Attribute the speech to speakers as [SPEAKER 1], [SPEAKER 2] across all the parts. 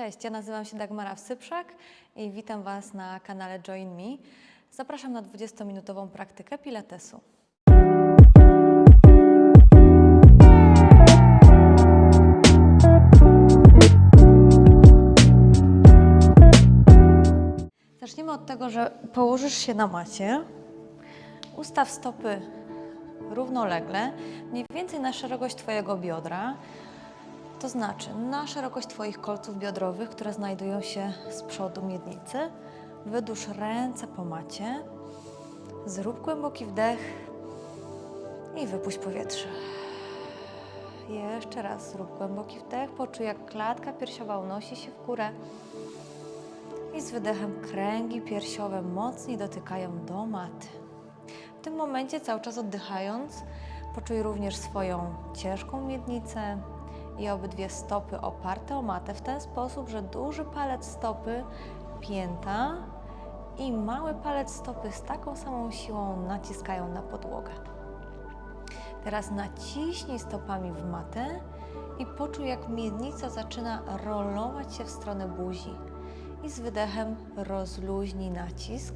[SPEAKER 1] Cześć, ja nazywam się Dagmara Wsyprzak i witam Was na kanale Join Me. Zapraszam na 20-minutową praktykę Pilatesu. Zaczniemy od tego, że położysz się na macie, ustaw stopy równolegle, mniej więcej na szerokość Twojego biodra, to znaczy na szerokość Twoich kolców biodrowych, które znajdują się z przodu miednicy. Wydłuż ręce po macie, zrób głęboki wdech i wypuść powietrze. Jeszcze raz zrób głęboki wdech, poczuj jak klatka piersiowa unosi się w górę i z wydechem kręgi piersiowe mocniej dotykają do maty. W tym momencie, cały czas oddychając, poczuj również swoją ciężką miednicę i obydwie stopy oparte o matę w ten sposób, że duży palec stopy, pięta i mały palec stopy z taką samą siłą naciskają na podłogę. Teraz naciśnij stopami w matę i poczuj, jak miednica zaczyna rolować się w stronę buzi. I z wydechem rozluźnij nacisk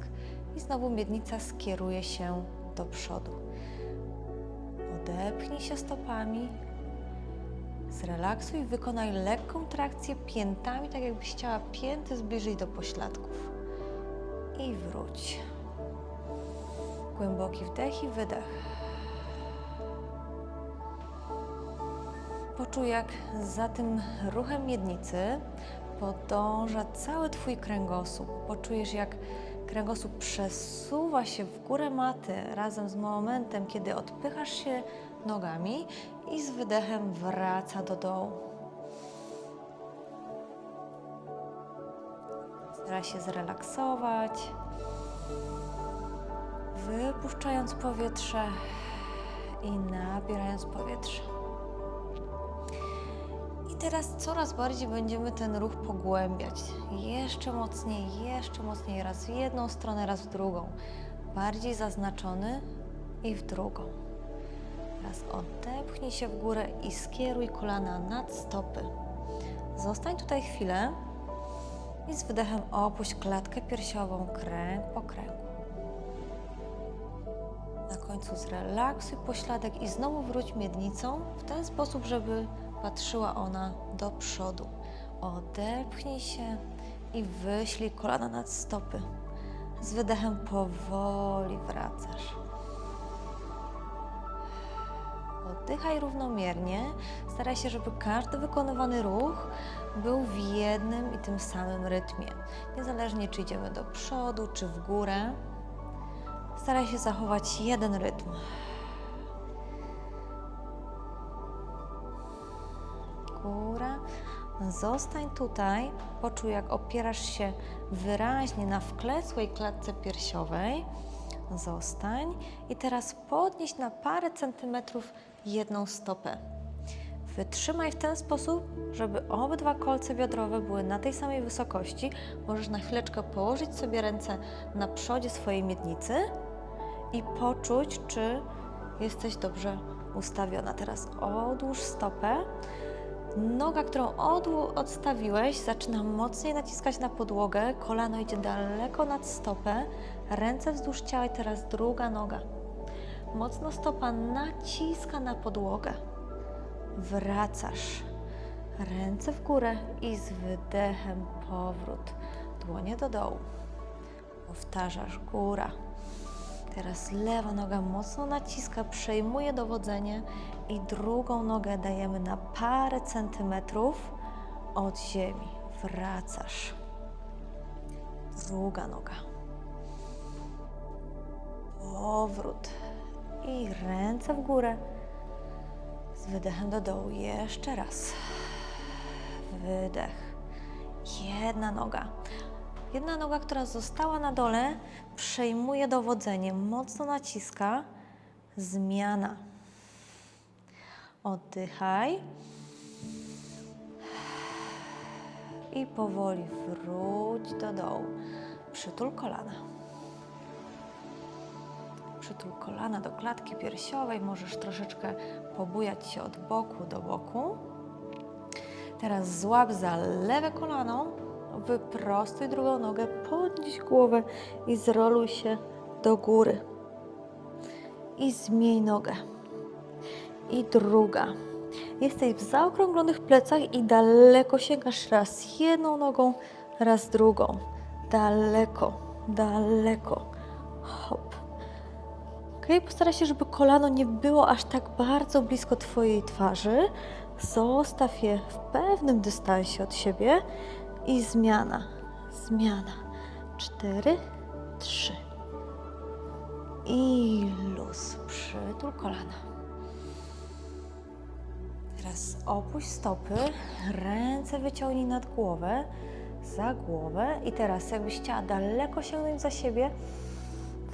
[SPEAKER 1] i znowu miednica skieruje się do przodu. Odepchnij się stopami, zrelaksuj, wykonaj lekką trakcję piętami, tak jakbyś chciała pięty zbliżyć do pośladków. I wróć. Głęboki wdech i wydech. Poczuj, jak za tym ruchem miednicy podąża cały Twój kręgosłup. Poczujesz, jak kręgosłup przesuwa się w górę maty razem z momentem, kiedy odpychasz się nogami i z wydechem wraca do dołu. Stara się zrelaksować, wypuszczając powietrze i nabierając powietrze. I teraz coraz bardziej będziemy ten ruch pogłębiać. Jeszcze mocniej, jeszcze mocniej, raz w jedną stronę, raz w drugą. Bardziej zaznaczony i w drugą. Teraz odepchnij się w górę i skieruj kolana nad stopy. Zostań tutaj chwilę i z wydechem opuść klatkę piersiową, kręg po kręgu. Na końcu zrelaksuj pośladek i znowu wróć miednicą w ten sposób, żeby patrzyła ona do przodu. Odepchnij się i wyślij kolana nad stopy. Z wydechem powoli wracasz. Oddychaj równomiernie. Staraj się, żeby każdy wykonywany ruch był w jednym i tym samym rytmie. Niezależnie czy idziemy do przodu, czy w górę, staraj się zachować jeden rytm. Góra. Zostań tutaj. Poczuj, jak opierasz się wyraźnie na wklęsłej klatce piersiowej. Zostań i teraz podnieś na parę centymetrów jedną stopę. Wytrzymaj w ten sposób, żeby obydwa kolce biodrowe były na tej samej wysokości. Możesz na chwileczkę położyć sobie ręce na przodzie swojej miednicy i poczuć, czy jesteś dobrze ustawiona. Teraz odłóż stopę. Noga, którą odstawiłeś, zaczyna mocniej naciskać na podłogę. Kolano idzie daleko nad stopę. Ręce wzdłuż ciała i teraz druga noga. Mocno stopa naciska na podłogę. Wracasz. Ręce w górę i z wydechem powrót. Dłonie do dołu. Powtarzasz góra. Teraz lewa noga mocno naciska, przejmuje dowodzenie i drugą nogę dajemy na parę centymetrów od ziemi. Wracasz. Druga noga. Powrót. I ręce w górę. Z wydechem do dołu. Jeszcze raz. Wydech. Jedna noga. Jedna noga, która została na dole, przejmuje dowodzenie, mocno naciska. Zmiana. Oddychaj. I powoli wróć do dołu. Przytul kolana. Przytul kolana do klatki piersiowej. Możesz troszeczkę pobujać się od boku do boku. Teraz złap za lewe kolano, wyprostuj drugą nogę, podnieś głowę i zroluj się do góry. I zmień nogę. I druga. Jesteś w zaokrąglonych plecach i daleko sięgasz raz jedną nogą, raz drugą. Daleko, daleko. Hop. Ok, postaraj się, żeby kolano nie było aż tak bardzo blisko Twojej twarzy. Zostaw je w pewnym dystansie od siebie i zmiana, zmiana. Cztery, trzy. I luz. Przytul kolana. Teraz opuść stopy, ręce wyciągnij nad głowę, za głowę i teraz jakbyś chciała daleko sięgnąć za siebie,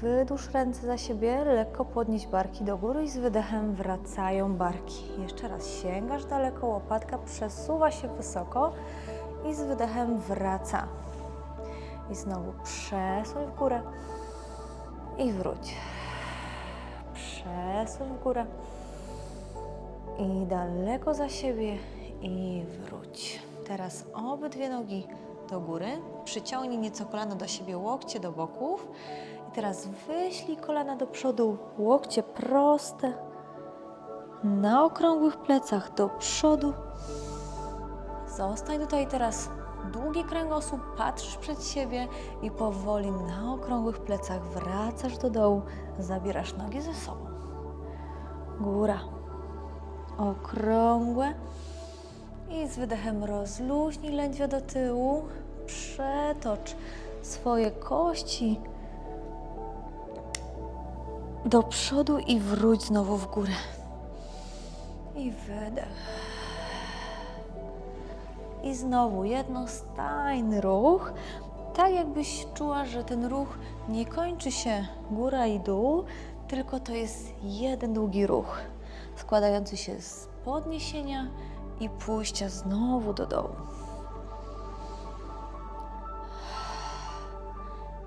[SPEAKER 1] wydłuż ręce za siebie, lekko podnieś barki do góry i z wydechem wracają barki. Jeszcze raz sięgasz daleko, łopatka przesuwa się wysoko i z wydechem wraca. I znowu przesuń w górę i wróć. Przesuń w górę i daleko za siebie i wróć. Teraz obydwie nogi do góry. Przyciągnij nieco kolana do siebie, łokcie do boków. Teraz wyślij kolana do przodu, łokcie proste. Na okrągłych plecach do przodu. Zostań tutaj teraz długi kręgosłup, patrzysz przed siebie i powoli na okrągłych plecach wracasz do dołu, zabierasz nogi ze sobą. Góra, okrągłe i z wydechem rozluźnij lędźwia do tyłu. Przetocz swoje kości do przodu i wróć znowu w górę. I wydech. I znowu jednostajny ruch. Tak jakbyś czuła, że ten ruch nie kończy się góra i dół, tylko to jest jeden długi ruch, składający się z podniesienia i pójścia znowu do dołu.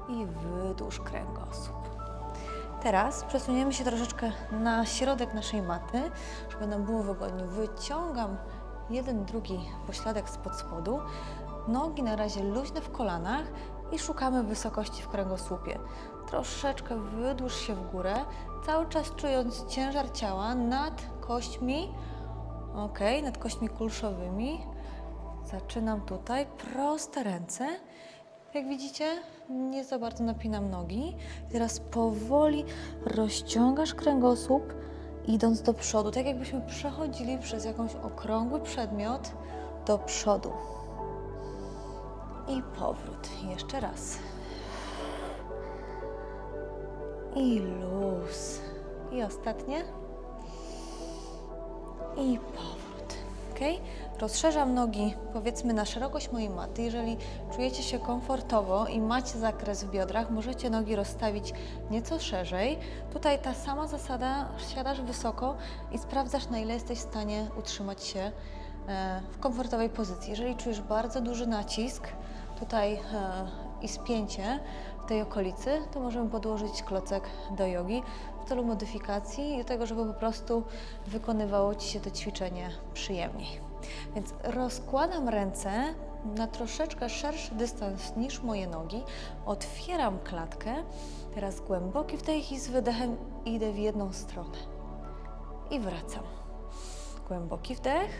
[SPEAKER 1] I wydłuż kręgosłup. Teraz przesuniemy się troszeczkę na środek naszej maty, żeby nam było wygodnie. Wyciągam jeden, drugi pośladek spod spodu. Nogi na razie luźne w kolanach i szukamy wysokości w kręgosłupie. Troszeczkę wydłuż się w górę, cały czas czując ciężar ciała nad kośćmi, ok, nad kośćmi kulszowymi. Zaczynam tutaj, proste ręce. Jak widzicie, nie za bardzo napinam nogi. Teraz powoli rozciągasz kręgosłup, idąc do przodu, tak jakbyśmy przechodzili przez jakąś okrągły przedmiot do przodu. I powrót. Jeszcze raz. I luz. I ostatnie. I powrót. Ok? Rozszerzam nogi, powiedzmy, na szerokość mojej maty. Jeżeli czujecie się komfortowo i macie zakres w biodrach, możecie nogi rozstawić nieco szerzej. Tutaj ta sama zasada, siadasz wysoko i sprawdzasz, na ile jesteś w stanie utrzymać się e, w komfortowej pozycji. Jeżeli czujesz bardzo duży nacisk tutaj e, i spięcie w tej okolicy, to możemy podłożyć klocek do jogi w celu modyfikacji i tego, żeby po prostu wykonywało Ci się to ćwiczenie przyjemniej. Więc rozkładam ręce na troszeczkę szerszy dystans niż moje nogi, otwieram klatkę, teraz głęboki wdech i z wydechem idę w jedną stronę i wracam. Głęboki wdech,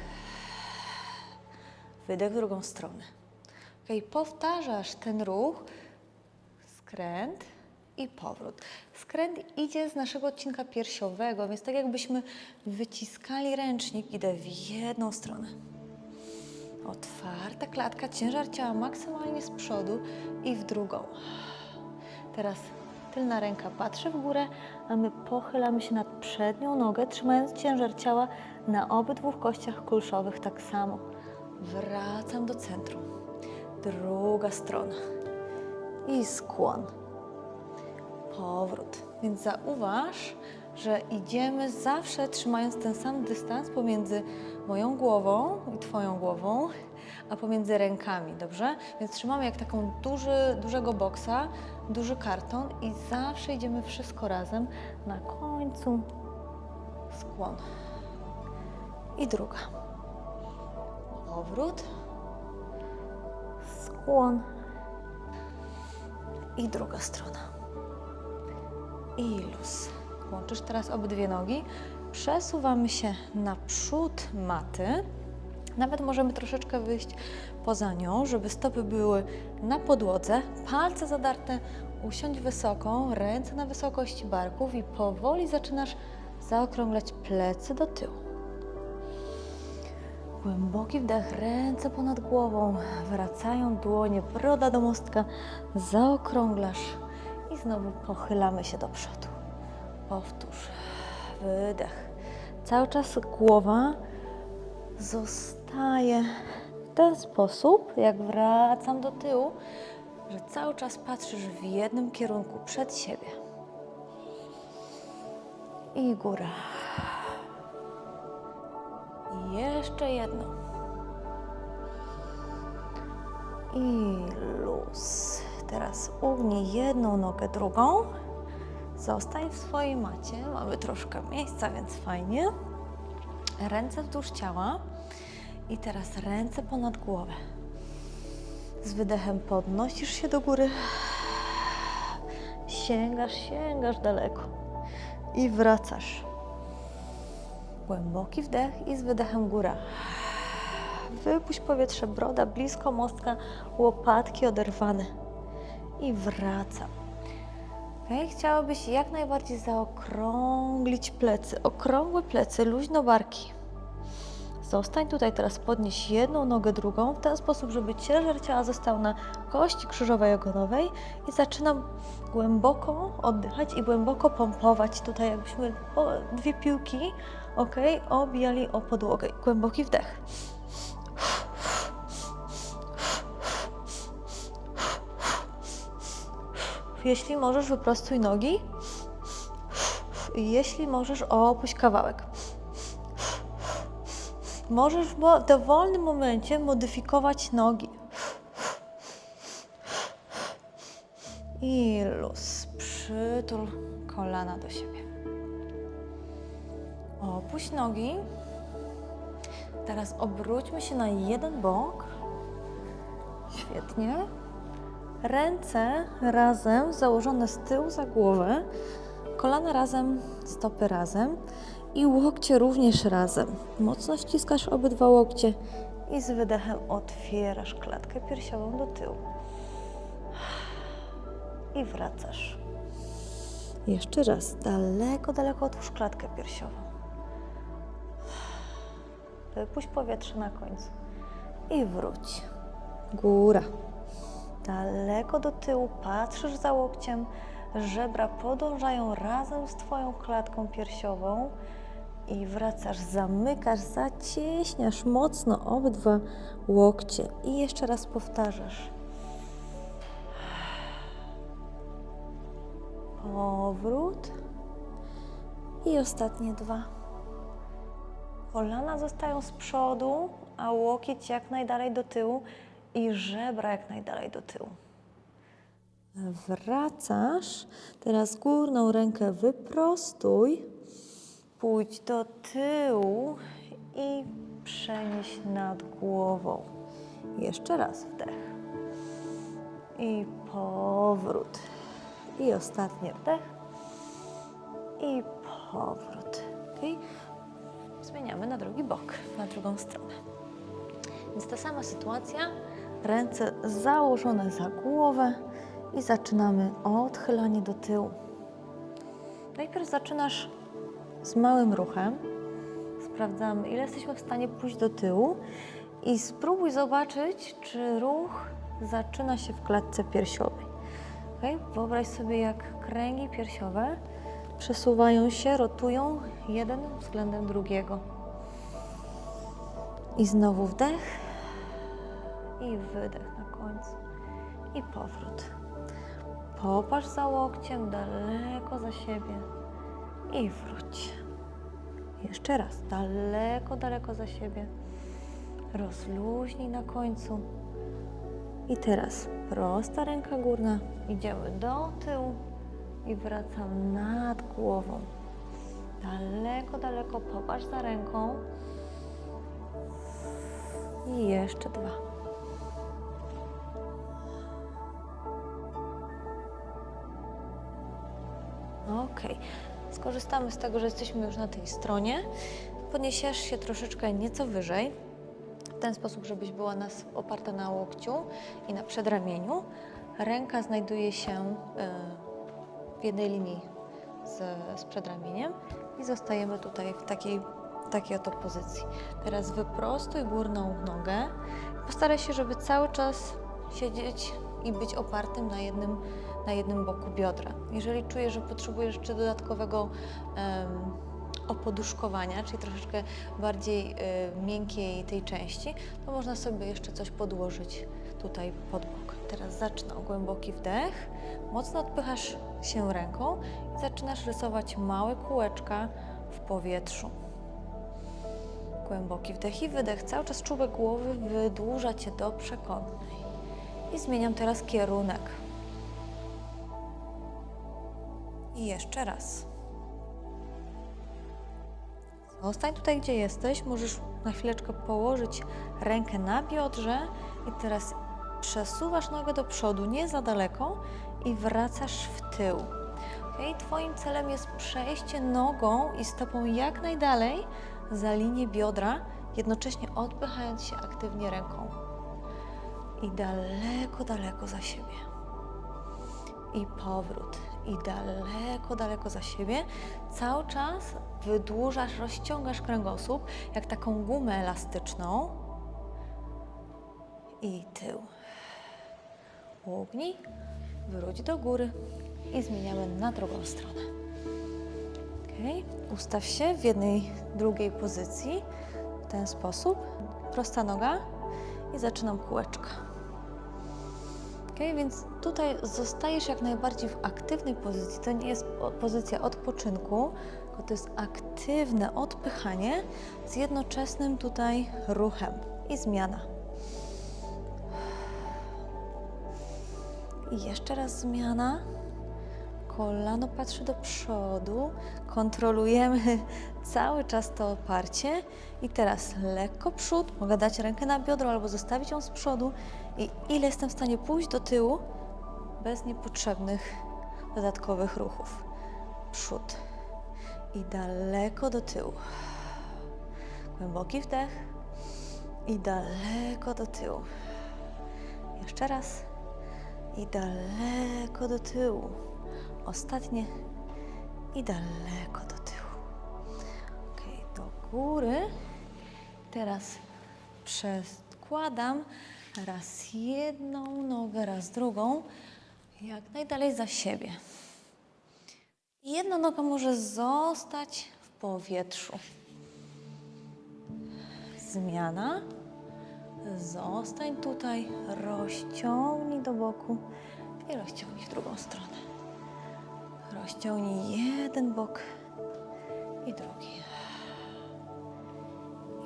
[SPEAKER 1] wydech w drugą stronę. Ok, powtarzasz ten ruch, skręt i powrót. Skręt idzie z naszego odcinka piersiowego, więc tak jakbyśmy wyciskali ręcznik, idę w jedną stronę. Otwarta klatka, ciężar ciała maksymalnie z przodu i w drugą. Teraz tylna ręka patrzy w górę, a my pochylamy się nad przednią nogę, trzymając ciężar ciała na obydwu kościach kulszowych tak samo. Wracam do centrum. Druga strona. I skłon powrót. Więc zauważ, że idziemy zawsze trzymając ten sam dystans pomiędzy moją głową i Twoją głową, a pomiędzy rękami, dobrze? Więc trzymamy jak taką duży, dużego boksa, duży karton i zawsze idziemy wszystko razem. Na końcu skłon. I druga. Powrót. Skłon. I druga strona. I luz. Łączysz teraz obydwie nogi. Przesuwamy się naprzód maty. Nawet możemy troszeczkę wyjść poza nią, żeby stopy były na podłodze, palce zadarte, usiądź wysoko, ręce na wysokości barków i powoli zaczynasz zaokrąglać plecy do tyłu. Głęboki wdech, ręce ponad głową, wracają dłonie, broda do mostka, zaokrąglasz znowu pochylamy się do przodu. Powtórz, wydech. Cały czas głowa zostaje w ten sposób, jak wracam do tyłu, że cały czas patrzysz w jednym kierunku przed siebie. I góra. I jeszcze jedno. I luz. Teraz ugnij jedną nogę drugą. Zostań w swojej macie. Mamy troszkę miejsca, więc fajnie. Ręce wzdłuż ciała. I teraz ręce ponad głowę. Z wydechem podnosisz się do góry. Sięgasz, sięgasz daleko. I wracasz. Głęboki wdech i z wydechem góra. Wypuść powietrze, broda blisko mostka, łopatki oderwane. I wracam. Okay? Chciałabyś jak najbardziej zaokrąglić plecy. Okrągłe plecy, luźno barki. Zostań tutaj teraz, podnieś jedną nogę drugą, w ten sposób, żeby ciężar ciała został na kości krzyżowej ogonowej i zaczynam głęboko oddychać i głęboko pompować tutaj, jakbyśmy dwie piłki, ok, obijali o podłogę. Głęboki wdech. Jeśli możesz, wyprostuj nogi. Jeśli możesz, opuść kawałek. Możesz w mo- w dowolnym momencie modyfikować nogi. I luz. Przytul kolana do siebie. Opuść nogi. Teraz obróćmy się na jeden bok. Świetnie. Ręce razem, założone z tyłu za głowę. Kolana razem, stopy razem i łokcie również razem. Mocno ściskasz obydwa łokcie i z wydechem otwierasz klatkę piersiową do tyłu. I wracasz. Jeszcze raz, daleko, daleko otwórz klatkę piersiową. Wypuść powietrze na końcu i wróć. Góra. Daleko do tyłu, patrzysz za łokciem, żebra podążają razem z Twoją klatką piersiową i wracasz, zamykasz, zacieśniasz mocno obydwa łokcie i jeszcze raz powtarzasz. Powrót i ostatnie dwa. Kolana zostają z przodu, a łokieć jak najdalej do tyłu i żebra jak najdalej do tyłu. Wracasz, teraz górną rękę wyprostuj, pójdź do tyłu i przenieś nad głową. Jeszcze raz wdech i powrót. I ostatni wdech i powrót. Okay? Zmieniamy na drugi bok, na drugą stronę. Więc ta sama sytuacja, ręce założone za głowę i zaczynamy odchylanie do tyłu. Najpierw zaczynasz z małym ruchem. Sprawdzamy, ile jesteśmy w stanie pójść do tyłu i spróbuj zobaczyć, czy ruch zaczyna się w klatce piersiowej. Okay? Wyobraź sobie, jak kręgi piersiowe przesuwają się, rotują jeden względem drugiego. I znowu wdech i wydech na końcu. I powrót. Popatrz za łokciem daleko za siebie i wróć. Jeszcze raz, daleko, daleko za siebie. Rozluźnij na końcu. I teraz prosta ręka górna. Idziemy do tyłu i wracam nad głową. Daleko, daleko popatrz za ręką. I jeszcze dwa. Skorzystamy z tego, że jesteśmy już na tej stronie. Podniesiesz się troszeczkę nieco wyżej, w ten sposób, żebyś była nas oparta na łokciu i na przedramieniu. Ręka znajduje się e, w jednej linii z, z przedramieniem i zostajemy tutaj w takiej, w takiej oto pozycji. Teraz wyprostuj górną nogę. Postaraj się, żeby cały czas siedzieć i być opartym na jednym, na jednym boku biodra. Jeżeli czujesz, że potrzebujesz jeszcze dodatkowego opoduszkowania, czyli troszeczkę bardziej y, miękkiej tej części, to można sobie jeszcze coś podłożyć tutaj pod bok. Teraz zaczynam głęboki wdech, mocno odpychasz się ręką i zaczynasz rysować małe kółeczka w powietrzu. Głęboki wdech i wydech, cały czas czubek głowy wydłuża Cię do przekątnej. I zmieniam teraz kierunek. I jeszcze raz. Zostań tutaj, gdzie jesteś. Możesz na chwileczkę położyć rękę na biodrze i teraz przesuwasz nogę do przodu, nie za daleko i wracasz w tył. Okay? Twoim celem jest przejście nogą i stopą jak najdalej za linię biodra, jednocześnie odpychając się aktywnie ręką. I daleko, daleko za siebie. I powrót. I daleko, daleko za siebie. Cały czas wydłużasz, rozciągasz kręgosłup jak taką gumę elastyczną. I tył. Ługnij, wróć do góry i zmieniamy na drugą stronę. Okay. Ustaw się w jednej, drugiej pozycji w ten sposób. Prosta noga i zaczynam kółeczka. Ok, więc tutaj zostajesz jak najbardziej w aktywnej pozycji. To nie jest pozycja odpoczynku, tylko to jest aktywne odpychanie z jednoczesnym tutaj ruchem i zmiana. I jeszcze raz zmiana. Kolano patrzy do przodu, kontrolujemy cały czas to oparcie i teraz lekko przód, mogę dać rękę na biodro albo zostawić ją z przodu i ile jestem w stanie pójść do tyłu bez niepotrzebnych dodatkowych ruchów. Przód i daleko do tyłu. Głęboki wdech i daleko do tyłu. Jeszcze raz i daleko do tyłu. Ostatnie i daleko do tyłu. Ok, do góry. Teraz przeskładam raz jedną nogę, raz drugą, jak najdalej za siebie. Jedna noga może zostać w powietrzu. Zmiana. Zostań tutaj, rozciągnij do boku i rozciągnij w drugą stronę. Rozciągnij jeden bok i drugi.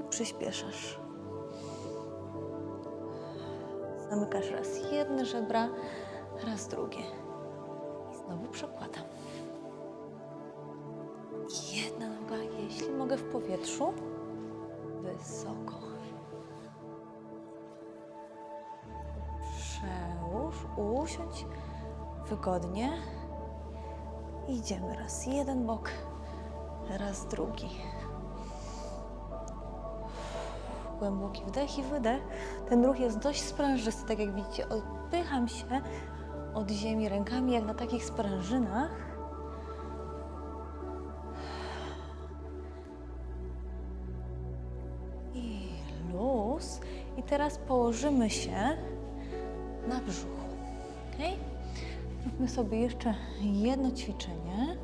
[SPEAKER 1] I przyspieszasz. Zamykasz raz jedne żebra, raz drugie. I znowu przekładam. Jedna noga, jeśli mogę w powietrzu, wysoko. Przełóż, usiądź wygodnie. Idziemy raz jeden bok, raz drugi. Głęboki wdech i wydech. Ten ruch jest dość sprężysty, tak jak widzicie. Odpycham się od ziemi rękami, jak na takich sprężynach. I luz. I teraz położymy się na brzuchu. Okay? Zróbmy sobie jeszcze jedno ćwiczenie.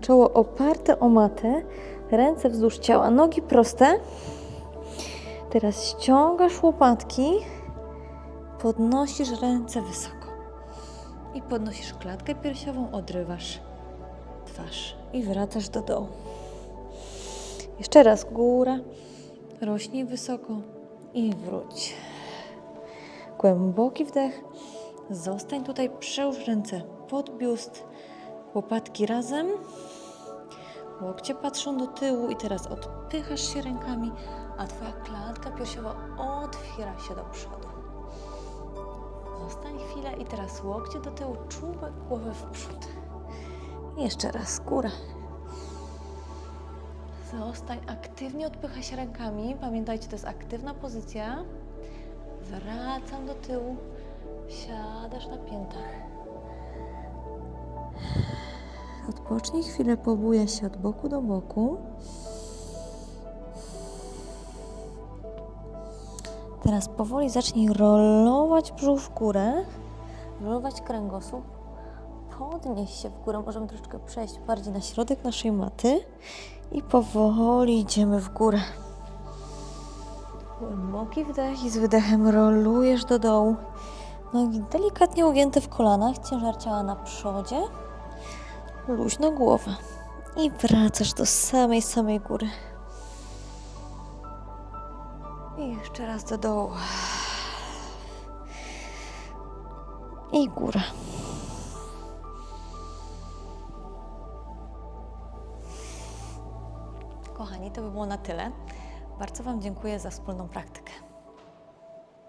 [SPEAKER 1] Czoło oparte o matę, ręce wzdłuż ciała, nogi proste. Teraz ściągasz łopatki, podnosisz ręce wysoko i podnosisz klatkę piersiową, odrywasz twarz i wracasz do dołu. Jeszcze raz góra, rośnij wysoko i wróć. Głęboki wdech. Zostań tutaj, przełóż ręce pod biust, łopatki razem. Łokcie patrzą do tyłu i teraz odpychasz się rękami, a Twoja klatka piersiowa otwiera się do przodu. Zostań chwilę i teraz łokcie do tyłu, czubek głowy w przód. Jeszcze raz góra. Zostań, aktywnie odpycha się rękami. Pamiętajcie, to jest aktywna pozycja. Wracam do tyłu. Siadasz na piętach. Odpocznij chwilę, pobuja się od boku do boku. Teraz powoli zacznij rolować brzuch w górę, rolować kręgosłup, podnieś się w górę. Możemy troszeczkę przejść bardziej na środek naszej maty i powoli idziemy w górę. Głęboki wdech i z wydechem rolujesz do dołu. Nogi delikatnie ugięte w kolanach, ciężar ciała na przodzie, luźno głowa. I wracasz do samej, samej góry. I jeszcze raz do dołu. I góra. Kochani, to by było na tyle. Bardzo Wam dziękuję za wspólną praktykę.